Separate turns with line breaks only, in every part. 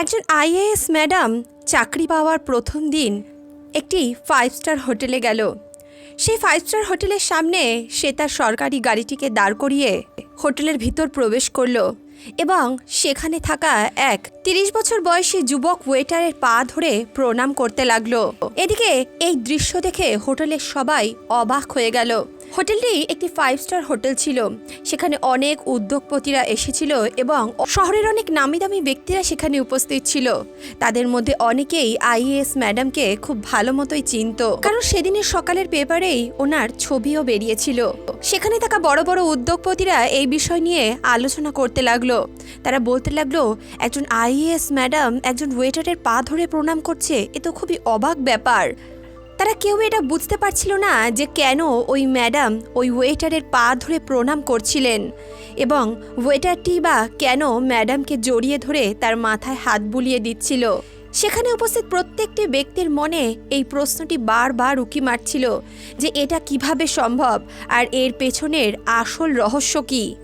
একজন IAS madam চাকরি পাওয়ার প্রথম দিন একটি ফাইভ স্টার হোটেলে গেল। সেই ফাইভ স্টার হোটেলের সামনে সে তার সরকারি গাড়িটিকে দাঁড় করিয়ে হোটেলের ভিতর প্রবেশ করল এবং সেখানে থাকা এক তিরিশ বছর বয়সী যুবক ওয়েটারের পা ধরে প্রণাম করতে লাগল। এদিকে এই দৃশ্য দেখে হোটেলের সবাই অবাক হয়ে গেল। হোটেলটি একটি ফাইভ স্টার হোটেল ছিল। সেখানে অনেক উদ্যোগপতিরা এসেছিল এবং শহরের অনেক নামি দামি ব্যক্তিরা সেখানে উপস্থিত ছিল। তাদের মধ্যে অনেকেই আইএএস ম্যাডামকে খুব ভালো মতোই চিনত। কারণ সেদিনের সকালের পেপারেই ওনার ছবিও বেরিয়েছিল। সেখানে থাকা বড় বড় উদ্যোগপতিরা এই বিষয় নিয়ে আলোচনা করতে লাগল। তারা বলতে লাগল, একজন আইএএস ম্যাডাম একজন ওয়েটারের পা ধরে প্রণাম করছে, এ তো খুবই অবাক ব্যাপার। তারা কেউ এটা বুঝতে পারছিল না যে কেন ওই ম্যাডাম ওই ওয়েটারের পা ধরে প্রণাম করছিলেন এবং ওয়েটারটি বা কেন ম্যাডামকে জড়িয়ে ধরে তার মাথায় হাত বুলিয়ে দিচ্ছিল। সেখানে উপস্থিত প্রত্যেকটি ব্যক্তির মনে এই প্রশ্নটি বারবার উকি মারছিল যে এটা কীভাবে সম্ভব আর এর পেছনের আসল রহস্য কী।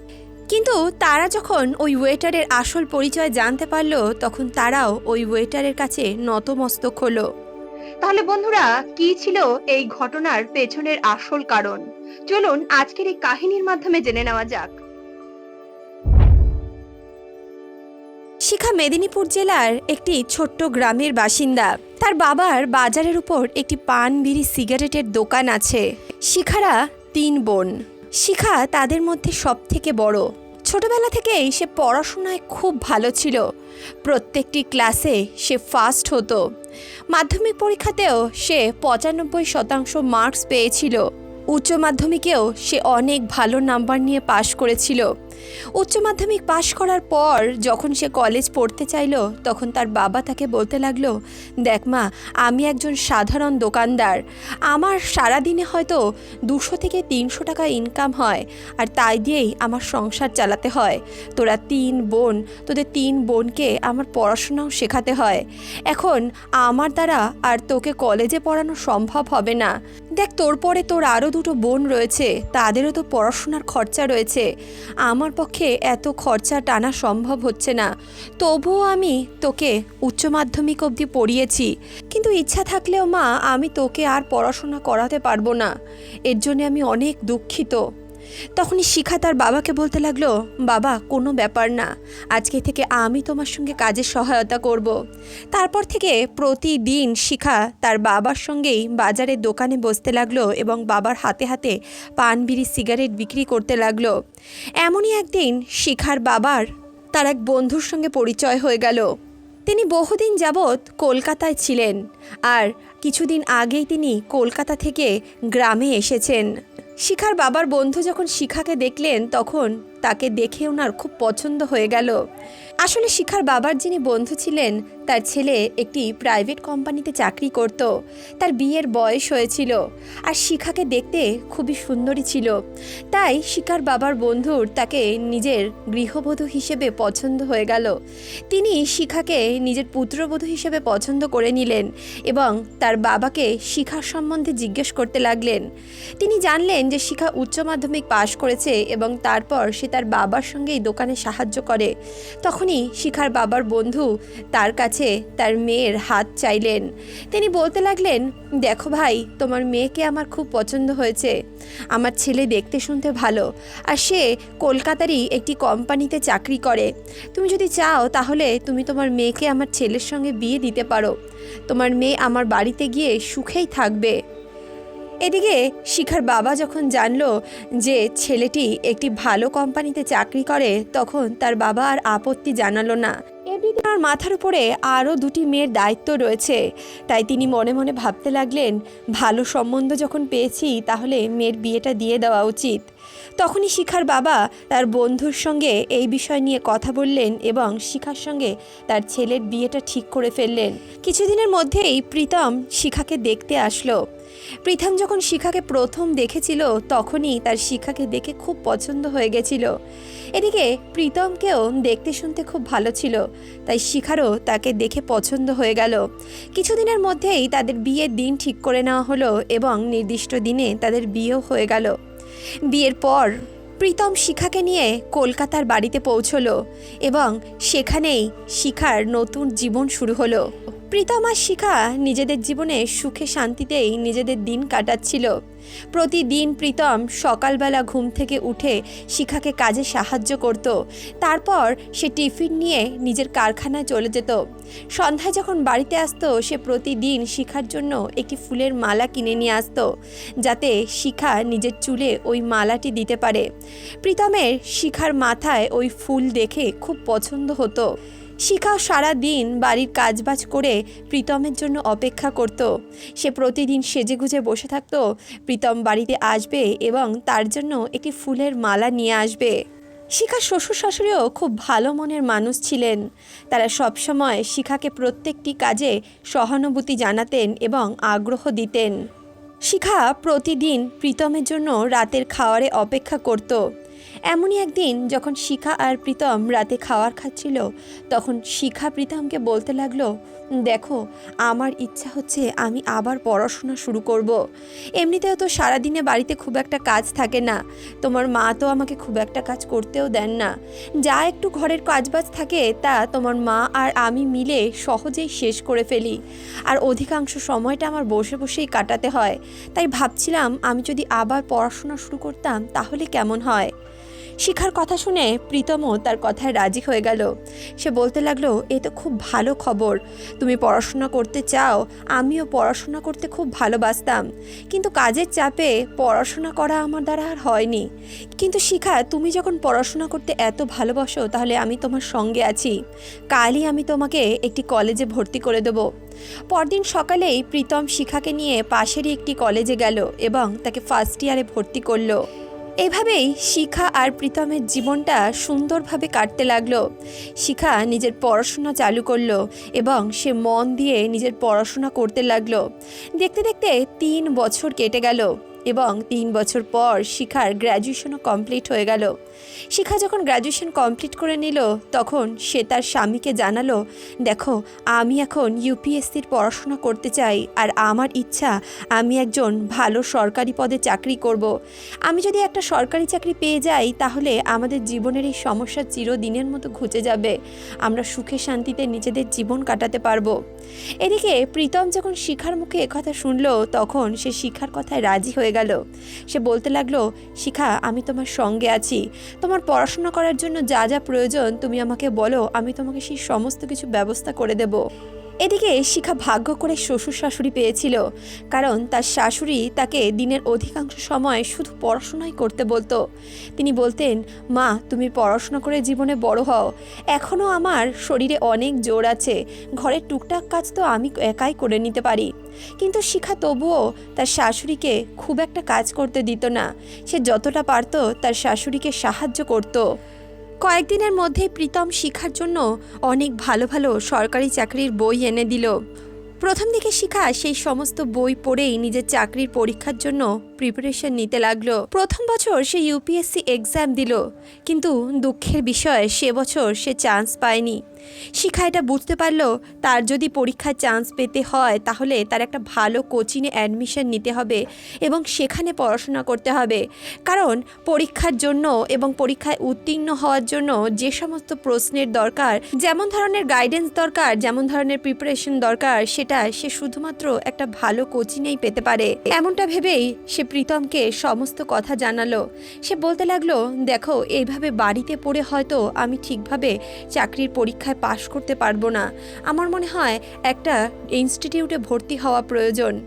কিন্তু তারা যখন ওই ওয়েটারের আসল পরিচয় জানতে পারল, তখন তারাও ওই ওয়েটারের কাছে নতমস্তক হলো। তাহলে বন্ধুরা, কি ছিল এই ঘটনার পেছনের আসল কারণ? চলুন আজকের এই কাহিনীর মাধ্যমে জেনে নেওয়া যাক। শিখা মেদিনীপুর জেলার একটি ছোট্ট গ্রামের বাসিন্দা। তার বাবার বাজারের উপর একটি পান বিড়ি সিগারেটের দোকান আছে। শিখারা তিন বোন। শিখা তাদের মধ্যে সব থেকে বড়। ছোটবেলা থেকেই সে পড়াশোনায় খুব ভালো ছিল। প্রত্যেকটি ক্লাসে সে ফার্স্ট হতো। মাধ্যমিক পরীক্ষাতেও সে পঁচানব্বই শতাংশ মার্কস পেয়েছিল। উচ্চ মাধ্যমিকেও সে অনেক ভালো নাম্বার নিয়ে পাশ করেছিল। উচ্চ মাধ্যমিক পাশ করার পর যখন সে কলেজ পড়তে চাইলো, তখন তার বাবা তাকে বলতে লাগল, দেখ মা, আমি একজন সাধারণ দোকানদার। আমার সারাদিনে হয়তো দুশো থেকে তিনশো টাকা ইনকাম হয়, আর তাই দিয়েই আমার সংসার চালাতে হয়। তোরা তিন বোন, তোদের তিন বোনকে আমার পড়াশোনাও শেখাতে হয়। এখন আমার দ্বারা আর তোকে কলেজে পড়ানো সম্ভব হবে না। দেখ তোর পরে তোর আরও দুটো বোন রয়েছে, তাদেরও তো পড়াশোনার খরচা রয়েছে। আমার পক্ষে এত খরচা টানা সম্ভব হচ্ছে না। তবুও আমি তোকে উচ্চ মাধ্যমিক অবধি পড়িয়েছি। কিন্তু ইচ্ছা থাকলেও মা, আমি তোকে আর পড়াশোনা করাতে পারব না। এর জন্য আমি অনেক দুঃখিত। তখনই শিখা তার বাবাকে বলতে লাগল, বাবা, কোনো ব্যাপার না। আজকে থেকে আমি তোমার সঙ্গে কাজের সহায়তা করব। তারপর থেকে প্রতিদিন শিখা তার বাবার সঙ্গেই বাজারের দোকানে বসতে লাগল এবং বাবার হাতে হাতে পান, বিড়ি, সিগারেট বিক্রি করতে লাগল। এমনই একদিন শিখার বাবার তার এক বন্ধুর সঙ্গে পরিচয় হয়ে গেল। তিনি বহুদিন যাবৎ কলকাতায় ছিলেন আর কিছুদিন আগেই তিনি কলকাতা থেকে গ্রামে এসেছেন। শিখার বাবার বন্ধু যখন শিখাকে দেখলেন তখন তাকে দেখে ওনার খুব পছন্দ হয়ে গেল। আসলে শিখার বাবার যিনি বন্ধু ছিলেন, তার ছেলে একটি প্রাইভেট কোম্পানিতে চাকরি করত। তার বিয়ের বয়স হয়েছিল আর শিখাকে দেখতে খুবই সুন্দরী ছিল। তাই শিখার বাবার বন্ধুর তাকে নিজের গৃহবধূ হিসেবে পছন্দ হয়ে গেল। তিনি শিখাকে নিজের পুত্রবধূ হিসেবে পছন্দ করে নিলেন এবং তার বাবাকে শিখার সম্বন্ধে জিজ্ঞেস করতে লাগলেন। তিনি জানলেন যে শিখা উচ্চ মাধ্যমিক পাশ করেছে এবং তারপর সে তার বাবার সঙ্গেই দোকানে সাহায্য করে। তখনই শিখার বাবার বন্ধু তার কাছে তার মেয়ের হাত চাইলেন। তিনি বলতে লাগলেন, দেখো ভাই, তোমার মেয়েকে আমার খুব পছন্দ হয়েছে। আমার ছেলে দেখতে শুনতে ভালো, আর সে কলকাতারই একটি কোম্পানিতে চাকরি করে। তুমি যদি চাও তাহলে তুমি তোমার মেয়েকে আমার ছেলের সঙ্গে বিয়ে দিতে পারো। তোমার মেয়ে আমার বাড়িতে গিয়ে সুখেই থাকবে। এদিকে শিখার বাবা যখন জানলো যে ছেলেটি একটি ভালো কোম্পানিতে চাকরি করে, তখন তার বাবা আর আপত্তি জানালো না। এমনিতে আমার মাথার উপরে আরও দুটি মেয়ের দায়িত্ব রয়েছে। তাই তিনি মনে মনে ভাবতে লাগলেন, ভালো সম্বন্ধ যখন পেয়েছি, তাহলে মেয়ের বিয়েটা দিয়ে দেওয়া উচিত। তখনই শিখার বাবা তার বন্ধুর সঙ্গে এই বিষয় নিয়ে কথা বললেন এবং শিখার সঙ্গে তার ছেলের বিয়েটা ঠিক করে ফেললেন। কিছুদিনের মধ্যেই প্রীতম শিখাকে দেখতে আসলো। প্রীতম যখন শিখাকে প্রথম দেখেছিল, তখনই তার শিখাকে দেখে খুব পছন্দ হয়ে গেছিল। এদিকে প্রীতমকেও দেখতে শুনতে খুব ভালো ছিল, তাই শিখারও তাকে দেখে পছন্দ হয়ে গেল। কিছুদিনের মধ্যেই তাদের বিয়ের দিন ঠিক করে নেওয়া হলো এবং নির্দিষ্ট দিনে তাদের বিয়েও হয়ে গেল। বিয়ের পর প্রীতম শিখাকে নিয়ে কলকাতার বাড়িতে পৌঁছলো এবং সেখানেই শিখার নতুন জীবন শুরু হলো। প্রীতম আর শিখা নিজেদের জীবনে সুখে শান্তিতেই নিজেদের দিন কাটাচ্ছিল। প্রতিদিন প্রীতম সকালবেলা ঘুম থেকে উঠে শিখাকে কাজে সাহায্য করত। তারপর সে টিফিন নিয়ে নিজের কারখানায় চলে যেত। সন্ধ্যায় যখন বাড়িতে আসতো, সে প্রতিদিন শিখার জন্য একটি ফুলের মালা কিনে নিয়ে আসতো, যাতে শিখা নিজের চুলে ওই মালাটি দিতে পারে। প্রীতমের শিখার মাথায় ওই ফুল দেখে খুব পছন্দ হতো। শিখা সারা দিন বাড়ির কাজবাজ করে প্রীতমের জন্য অপেক্ষা করত। সে প্রতিদিন সেজেগুজে বসে থাকতো। প্রীতম বাড়িতে আসবে এবং তার জন্য একটি ফুলের মালা নিয়ে আসবে। শিখার শ্বশুর শাশুড়িও খুব ভালো মনের মানুষ ছিলেন। তারা সবসময় শিখাকে প্রত্যেকটি কাজে সহানুভূতি জানাতেন এবং আগ্রহ দিতেন। শিখা প্রতিদিন প্রীতমের জন্য রাতের খাওয়ারে অপেক্ষা করত। এমনই একদিন যখন শিখা আর প্রীতম রাতে খাওয়ার খাচ্ছিল, তখন শিখা প্রীতমকে বলতে লাগল, দেখো, আমার ইচ্ছা হচ্ছে আমি আবার পড়াশোনা শুরু করব। এমনিতেও তো সারাদিনে বাড়িতে খুব একটা কাজ থাকে না। তোমার মা তো আমাকে খুব একটা কাজ করতেও দেন না। যা একটু ঘরের কাজবাজ থাকে, তা তোমার মা আর আমি মিলে সহজেই শেষ করে ফেলি। আর অধিকাংশ সময়টা আমার বসে বসেই কাটাতে হয়। তাই ভাবছিলাম, আমি যদি আবার পড়াশোনা শুরু করতাম, তাহলে কেমন হয়? শিখার কথা শুনে প্রীতমও তার কথায় রাজি হয়ে গেল। সে বলতে লাগল, এ তো খুব ভালো খবর। তুমি পড়াশোনা করতে চাও, আমিও পড়াশোনা করতে খুব ভালোবাসতাম। কিন্তু কাজের চাপে পড়াশোনা করা আমার দ্বারা আর হয়নি। কিন্তু শিখা, তুমি যখন পড়াশোনা করতে এত ভালোবাসো, তাহলে আমি তোমার সঙ্গে আছি। কালই আমি তোমাকে একটি কলেজে ভর্তি করে দেবো। পরদিন সকালেই প্রীতম শিখাকে নিয়ে পাশেরই একটি কলেজে গেল এবং তাকে ফার্স্ট ইয়ারে ভর্তি করল। এভাবেই শিখা আর প্রীতমের জীবনটা সুন্দরভাবে কাটতে লাগল। শিখা নিজের পড়াশোনা চালু করল এবং সে মন দিয়ে নিজের পড়াশোনা করতে লাগল। দেখতে দেখতে তিন বছর কেটে গেল। এবং তিন বছর পর শিখার গ্র্যাজুয়েশনও কমপ্লিট হয়ে গেল। শিখা যখন গ্র্যাজুয়েশন কমপ্লিট করে নিল, তখন সে তার স্বামীকে জানালো, দেখো, আমি এখন ইউপিএসসির পড়াশোনা করতে চাই, আর আমার ইচ্ছা আমি একজন ভালো সরকারি পদে চাকরি করব। আমি যদি একটা সরকারি চাকরি পেয়ে যাই, তাহলে আমাদের জীবনের এই সমস্যা চিরদিনের মতো ঘুচে যাবে। আমরা সুখে শান্তিতে নিজেদের জীবন কাটাতে পারব। এদিকে প্রীতম যখন শিখার মুখে কথা শুনলো, তখন সে শিখার কথায় রাজি হয়ে গেল। সে বলতে লাগল, শিখা, আমি তোমার সঙ্গে আছি। তোমার পড়াশোনা করার জন্য যা যা প্রয়োজন, তুমি আমাকে বলো, আমি তোমাকে সেই সমস্ত কিছু ব্যবস্থা করে দেব। এদিকে শিখা ভাগ্য করে শ্বশুর শাশুড়ি পেয়েছিল, কারণ তার শাশুড়ি তাকে দিনের অধিকাংশ সময় শুধু পড়াশোনাই করতে বলতো। তিনি বলতেন, মা, তুমি পড়াশোনা করে জীবনে বড় হও। এখনও আমার শরীরে অনেক জোর আছে। ঘরের টুকটাক কাজ তো আমি একাই করে নিতে পারি। কিন্তু শিখা তবুও তার শাশুড়িকে খুব একটা কাজ করতে দিত না। সে যতটা পারত তার শাশুড়িকে সাহায্য করতো। কয়েকদিনের মধ্যে প্রীতম শিখার জন্য অনেক ভালো ভালো সরকারি চাকরির বই এনে দিল। প্রথম দিকে শিখা সেই সমস্ত বই পড়েই নিজের চাকরির পরীক্ষার জন্য প্রিপারেশন নিতে লাগল। প্রথম বছর সে ইউপিএসসি এক্সাম দিল, কিন্তু দুঃখের বিষয় সে বছর সে চান্স পায়নি। শিখা এটা বুঝতে পারল তার যদি পরীক্ষায় চান্স পেতে হয়, তাহলে তার একটা ভালো কোচিংয়ে অ্যাডমিশন নিতে হবে এবং সেখানে পড়াশোনা করতে হবে। কারণ পরীক্ষার জন্য এবং পরীক্ষায় উত্তীর্ণ হওয়ার জন্য যে সমস্ত প্রশ্নের দরকার, যেমন ধরনের গাইডেন্স দরকার, যেমন ধরনের প্রিপারেশন দরকার, সেটা সে শুধুমাত্র একটা ভালো কোচিংয়েই পেতে পারে। এমনটা ভেবেই সে প্রীতমকে সমস্ত কথা জানালো। সে বলতে লাগল, দেখো, এইভাবে বাড়িতে পড়ে হয়তো আমি ঠিকভাবে চাকরির পরীক্ষায় পাশ করতে পারব না। আমার মনে হয় একটা ইনস্টিটিউটে ভর্তি হওয়া প্রয়োজন।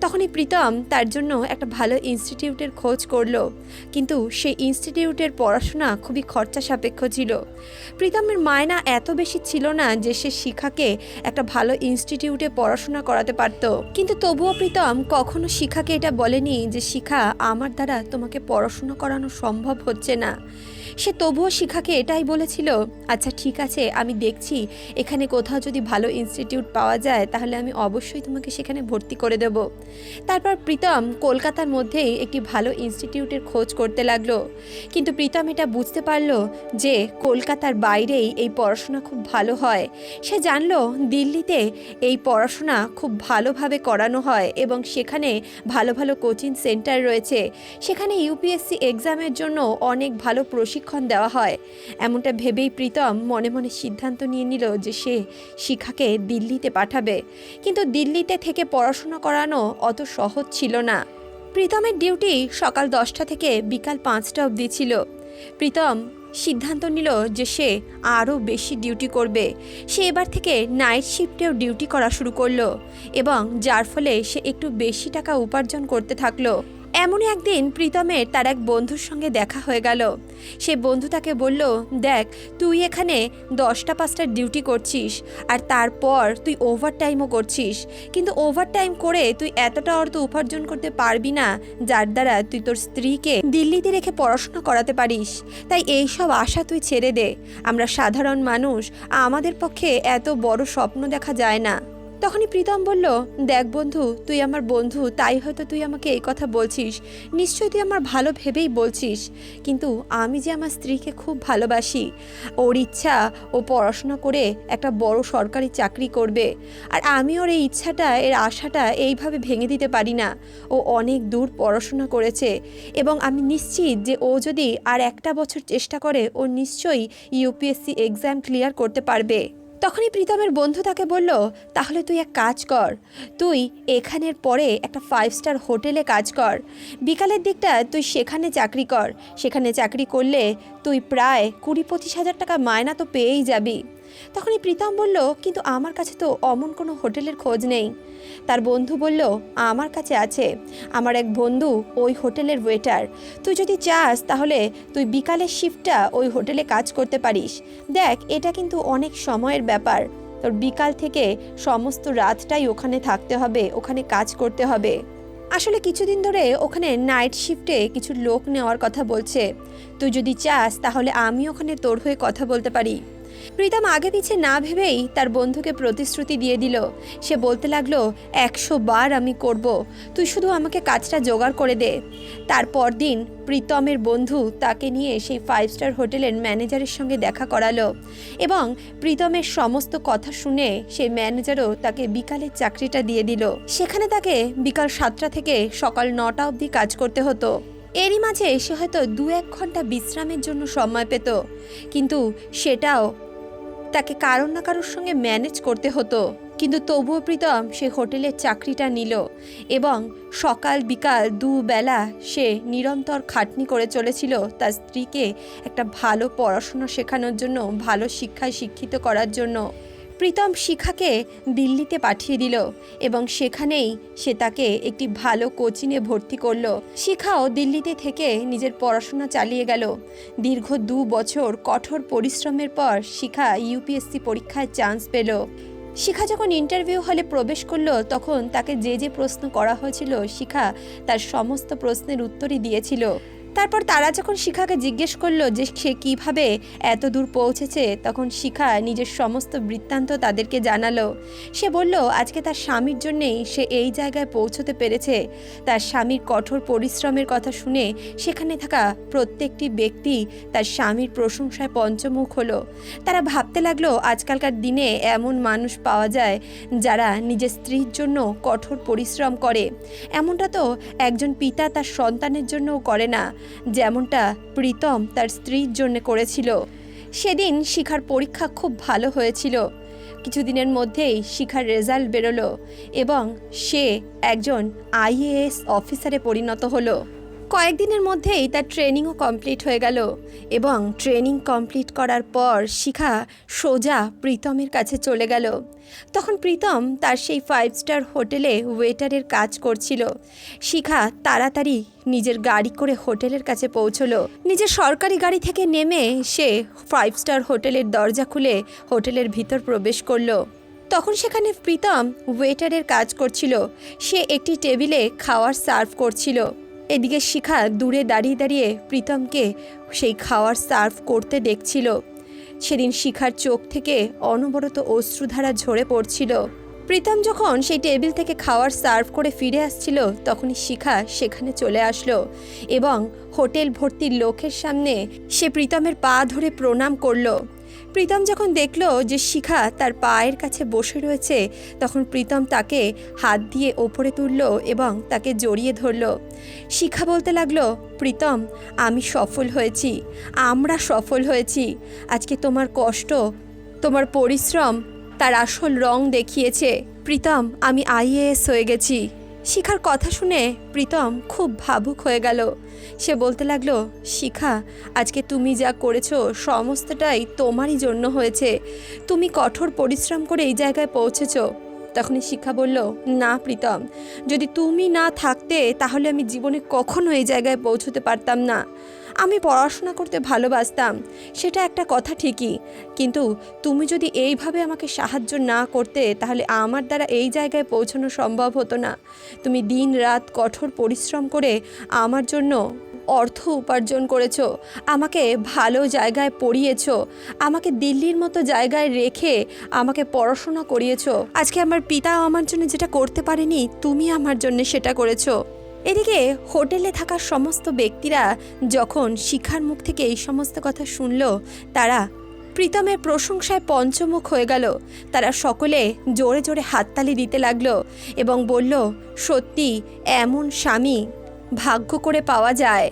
তখনই প্রীতম তার জন্য একটা ভালো ইনস্টিটিউটের খোঁজ করল। কিন্তু সেই ইনস্টিটিউটের পড়াশোনা খুবই খরচা সাপেক্ষ ছিল। প্রীতমের মায়না এত বেশি ছিল না যে সে শিখাকে একটা ভালো ইনস্টিটিউটে পড়াশোনা করাতে পারত। কিন্তু তবুও প্রীতম কখনো শিখাকে এটা বলেনি যে, শিখা, আমার দ্বারা তোমাকে পড়াশোনা করানো সম্ভব হচ্ছে না। সে তবুও শিখাকে এটাই বলেছিল আচ্ছা ঠিক আছে, আমি দেখছি, এখানে কোথাও যদি ভালো ইনস্টিটিউট পাওয়া যায়, তাহলে আমি অবশ্যই তোমাকে সেখানে ভর্তি করে দেব। তারপর প্রীতম কলকাতার মধ্যেই একটি ভালো ইনস্টিটিউটের খোঁজ করতে লাগল। কিন্তু প্রীতম এটা বুঝতে পারল যে কলকাতার বাইরেই এই পড়াশোনা খুব ভালো হয়। সে জানলো দিল্লিতে এই পড়াশোনা খুব ভালোভাবে করানো হয় এবং সেখানে ভালো ভালো কোচিং সেন্টার রয়েছে। সেখানে ইউপিএসসি এক্সামের জন্য অনেক ভালো প্রশিক্ষণ দেওয়া হয়। এমনটা ভেবেই প্রীতম মনে মনে সিদ্ধান্ত নিয়ে নিল যে সে শিখাকে দিল্লিতে পাঠাবে। কিন্তু দিল্লিতে থেকে পড়াশোনা করানো অত সহজ ছিল না। প্রীতমের ডিউটি সকাল দশটা থেকে বিকাল পাঁচটা অবধি ছিল। প্রীতম সিদ্ধান্ত নিল যে সে আরও বেশি ডিউটি করবে। সে এবার থেকে নাইট শিফটেও ডিউটি করা শুরু করল এবং যার ফলে সে একটু বেশি টাকা উপার্জন করতে থাকল। এমনই একদিন প্রীতমের তার এক বন্ধুর সঙ্গে দেখা হয়ে গেল। সে বন্ধু তাকে বলল, দেখ, তুই এখানে দশটা পাঁচটা ডিউটি করছিস আর তারপর তুই ওভার টাইমও করছিস। কিন্তু ওভার টাইম করে তুই এতটা অর্থ উপার্জন করতে পারবি না, যার দ্বারা তুই তোর স্ত্রীকে দিল্লিতে রেখে পড়াশোনা করাতে পারিস। তাই এই সব আশা তুই ছেড়ে দে। আমরা সাধারণ মানুষ, আমাদের পক্ষে এত বড় স্বপ্ন দেখা যায় না। তখনই প্রীতম বলল, দেখ বন্ধু, তুই আমার বন্ধু, তাই হয়তো তুই আমাকে এই কথা বলছিস। নিশ্চয়ই তুই আমার ভালো ভেবেই বলছিস। কিন্তু আমি যে আমার স্ত্রীকে খুব ভালোবাসি, ওর ইচ্ছা, ও পড়াশোনা করে একটা বড় সরকারি চাকরি করবে। আর আমি ওর এই ইচ্ছাটা, এর আশাটা এইভাবে ভেঙে দিতে পারি না। ও অনেক দূর পড়াশোনা করেছে এবং আমি নিশ্চিত যে ও যদি আর একটা বছর চেষ্টা করে, ও নিশ্চয়ই ইউপিএসসি এক্সাম ক্লিয়ার করতে পারবে। তখনই প্রীতমের বন্ধু তাকে বলল, তাহলে তুই এক কাজ কর। তুই এখানের পরে একটা ফাইভ স্টার হোটেলে কাজ কর। বিকালের দিকটা তুই সেখানে চাকরি কর। সেখানে চাকরি করলে তুই প্রায় কুড়ি পঁচিশ হাজার টাকা মায়না তো পেয়েই যাবি। তখনই প্রীতম বলল, কিন্তু আমার কাছে তো অমন কোনো হোটেলের খোঁজ নেই। তার বন্ধু বলল, আমার কাছে আছে। আমার এক বন্ধু ওই হোটেলের ওয়েটার তুই যদি চাস তাহলে তুই বিকালের শিফটটা ওই হোটেলে কাজ করতে পারিস। দেখ, এটা কিন্তু অনেক সময়ের ব্যাপার। তোর বিকাল থেকে সমস্ত রাতটাই ওখানে থাকতে হবে, ওখানে কাজ করতে হবে। আসলে কিছুদিন ধরে ওখানে নাইট শিফটে কিছু লোক নেওয়ার কথা বলছে। তুই যদি চাস তাহলে আমি ওখানে তোর হয়ে কথা বলতে পারি। প্রীতম আগে পিছে না ভেবেই তার বন্ধুকে প্রতিশ্রুতি দিয়ে দিল। সে বলতে লাগল, একশো বার আমি করব। তুই শুধু আমাকে কাজটা জোগাড় করে দে। তারপর দিন প্রীতমের বন্ধু তাকে নিয়ে সেই ফাইভ স্টার হোটেলের ম্যানেজারের সঙ্গে দেখা করালো এবং প্রীতমের সমস্ত কথা শুনে সেই ম্যানেজারও তাকে বিকালের চাকরিটা দিয়ে দিল। সেখানে তাকে বিকাল সাতটা থেকে সকাল নটা অবধি কাজ করতে হতো। এরই মাঝে সে হয়তো দু এক ঘণ্টা বিশ্রামের জন্য সময় পেত। কিন্তু সেটাও তাকে কারোর না কারোর সঙ্গে ম্যানেজ করতে হতো। কিন্তু তবুও প্রীতম সে হোটেলের চাকরিটা নিল এবং সকাল বিকাল দুবেলা সে নিরন্তর খাটনি করে চলেছিল তার স্ত্রীকে একটা ভালো পড়াশোনা শেখানোর জন্য, ভালো শিক্ষায় শিক্ষিত করার জন্য। প্রীতম শিখাকে দিল্লিতে পাঠিয়ে দিল এবং সেখানেই সে তাকে একটি ভালো কোচিংয়ে ভর্তি করল। শিখাও দিল্লিতে থেকে নিজের পড়াশোনা চালিয়ে গেল। দীর্ঘ দু বছর কঠোর পরিশ্রমের পর শিখা ইউপিএসসি পরীক্ষায় চান্স পেল। শিখা যখন ইন্টারভিউ হলে প্রবেশ করল, তখন তাকে যে যে প্রশ্ন করা হয়েছিল, শিখা তার সমস্ত প্রশ্নের উত্তরই দিয়েছিল। তারপর তারা যখন শিখাকে জিজ্ঞেস করল যে সে কীভাবে এত দূর পৌঁছেছে, তখন শিখা নিজের সমস্ত বৃত্তান্ত তাদেরকে জানালো। সে বলল, আজকে তার স্বামীর জন্যেই সে এই জায়গায় পৌঁছতে পেরেছে। তার স্বামীর কঠোর পরিশ্রমের কথা শুনে সেখানে থাকা প্রত্যেকটি ব্যক্তি তার স্বামীর প্রশংসায় পঞ্চমুখ হলো। তারা ভাবতে লাগল, আজকালকার দিনে এমন মানুষ পাওয়া যায় যারা নিজের স্ত্রীর জন্য কঠোর পরিশ্রম করে। এমনটা তো একজন পিতা তার সন্তানের জন্যও করে না। যেমনটা প্রীতম তার স্ত্রীর জন্য করেছিল। সেদিন শিখার পরীক্ষা খুব ভালো হয়েছিল। কিছুদিনের মধ্যেই শিখার রেজাল্ট বেরোলো এবং সে একজন আইএএস অফিসারে পরিণত হলো। কয়েকদিনের মধ্যেই তার ট্রেনিংও কমপ্লিট হয়ে গেল এবং ট্রেনিং কমপ্লিট করার পর শিখা সোজা প্রীতমের কাছে চলে গেল। তখন প্রীতম তার সেই ফাইভ স্টার হোটেলে ওয়েটারের কাজ করছিল। শিখা তাড়াতাড়ি নিজের গাড়ি করে হোটেলের কাছে পৌঁছলো। নিজের সরকারি গাড়ি থেকে নেমে সে ফাইভ স্টার হোটেলের দরজা খুলে হোটেলের ভিতর প্রবেশ করল। তখন সেখানে প্রীতম ওয়েটারের কাজ করছিল। সে একটি টেবিলে খাওয়ার সার্ভ করছিল। এদিকে শিখা দূরে দাঁড়িয়ে দাঁড়িয়ে প্রীতমকে সেই খাওয়ার সার্ভ করতে দেখছিল। সেদিন শিখার চোখ থেকে অনবরত অশ্রুধারা ঝরে পড়ছিল। প্রীতম যখন সেই টেবিল থেকে খাওয়ার সার্ভ করে ফিরে আসছিল, তখনই শিখা সেখানে চলে আসলো এবং হোটেল ভর্তির লোকের সামনে সে প্রীতমের পা ধরে প্রণাম করল। প্রীতম যখন দেখল যে শিখা তার পায়ের কাছে বসে রয়েছে, তখন প্রীতম তাকে হাত দিয়ে ওপরে তুললো এবং তাকে জড়িয়ে ধরলো। শিখা বলতে লাগল, প্রীতম, আমি সফল হয়েছি, আমরা সফল হয়েছি। আজকে তোমার কষ্ট, তোমার পরিশ্রম, তার আসল রং দেখিয়েছে। প্রীতম, আমি আইএএস হয়ে গেছি। শিখার কথা শুনে প্রীতম খুব ভাবুক হয়ে গেল। সে বলতে লাগল, শিখা, আজকে তুমি যা করেছ সমস্তটাই তোমারই জন্য হয়েছে। তুমি কঠোর পরিশ্রম করে এই জায়গায় পৌঁছেছো। তখনই শিক্ষা বলল, না, প্রীতম, যদি তুমি না থাকতে, তাহলে আমি জীবনে কখনো এই জায়গায় পৌঁছতে পারতাম না। আমি পড়াশোনা করতে ভালোবাসতাম, সেটা একটা কথা ঠিকই, কিন্তু তুমি যদি এইভাবে আমাকে সাহায্য না করতে, তাহলে আমার দ্বারা এই জায়গায় পৌঁছানো সম্ভব হতো না। তুমি দিন রাত কঠোর পরিশ্রম করে আমার জন্য অর্থ উপার্জন করেছ, আমাকে ভালো জায়গায় পড়িয়েছো, আমাকে দিল্লির মতো জায়গায় রেখে আমাকে পড়াশোনা করিয়েছো। আজকে আমার পিতা আমার জন্য যেটা করতে পারেনি, তুমি আমার জন্য সেটা করেছ। এদিকে হোটেলে থাকা সমস্ত ব্যক্তিরা যখন শিখার মুখ থেকে এই সমস্ত কথা শুনল, তারা প্রীতমের প্রশংসায় পঞ্চমুখ হয়ে গেল। তারা সকলে জোরে জোরে হাততালি দিতে লাগল এবং বলল, সত্যি, এমন স্বামী ভাগ্য করে পাওয়া যায়।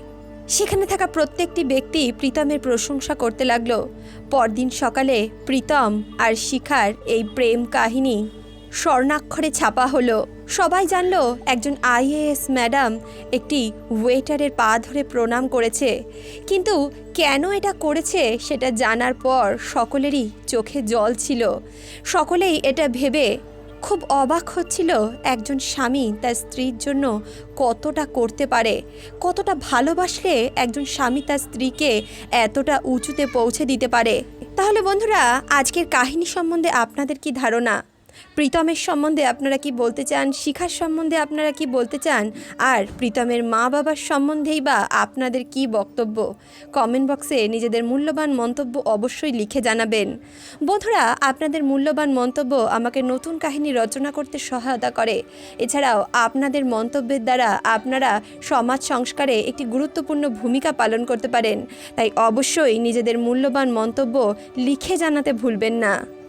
সেখানে থাকা প্রত্যেকটি ব্যক্তি প্রীতমের প্রশংসা করতে লাগল। পরদিন সকালে প্রীতম আর শিখার এই প্রেম কাহিনী স্বর্ণাক্ষরে ছাপা হলো। সবাই জানল একজন আইএএস ম্যাডাম একটি ওয়েটারের পা ধরে প্রণাম করেছে। কিন্তু কেন এটা করেছে সেটা জানার পর সকলেরই চোখে জল ছিল। সকলেই এটা ভেবে খুব অবাক হচ্ছিল একজন স্বামী তার স্ত্রীর জন্য কতটা করতে পারে। কতটা ভালোবাসলে একজন স্বামী তার স্ত্রীকে এতটা উঁচুতে পৌঁছে দিতে পারে। তাহলে বন্ধুরা, আজকের কাহিনী সম্বন্ধে আপনাদের কি ধারণা? প্রীতমের সম্বন্ধে আপনারা কি বলতে চান? শিখার সম্বন্ধে আপনারা কি বলতে চান? আর প্রীতমের মা বাবার সম্বন্ধেই বা আপনাদের কি বক্তব্য? কমেন্ট বক্সে নিজেদের মূল্যবান মন্তব্য অবশ্যই লিখে জানাবেন। বন্ধুরা, আপনাদের মূল্যবান মন্তব্য আমাকে নতুন কাহিনী রচনা করতে সহায়তা করে। এছাড়াও আপনাদের মন্তব্যের দ্বারা আপনারা সমাজ সংস্কারে একটি গুরুত্বপূর্ণ ভূমিকা পালন করতে পারেন। তাই অবশ্যই নিজেদের মূল্যবান মন্তব্য লিখে জানাতে ভুলবেন না।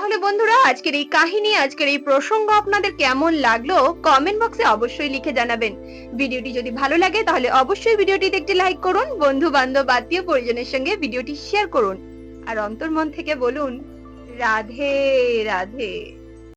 তাহলে বন্ধুরা, আজকের এই কাহিনী, আজকের এই প্রসঙ্গ আপনাদের কেমন লাগল কমেন্ট বক্সে অবশ্যই লিখে জানাবেন। ভিডিওটি যদি ভালো লাগে, তাহলে অবশ্যই ভিডিওটিতে একটি লাইক করুন বন্ধু বান্ধব আত্মীয় পরিজনের সঙ্গে ভিডিওটি শেয়ার করুন। আর অন্তর্মন থেকে বলুন, রাধে রাধে।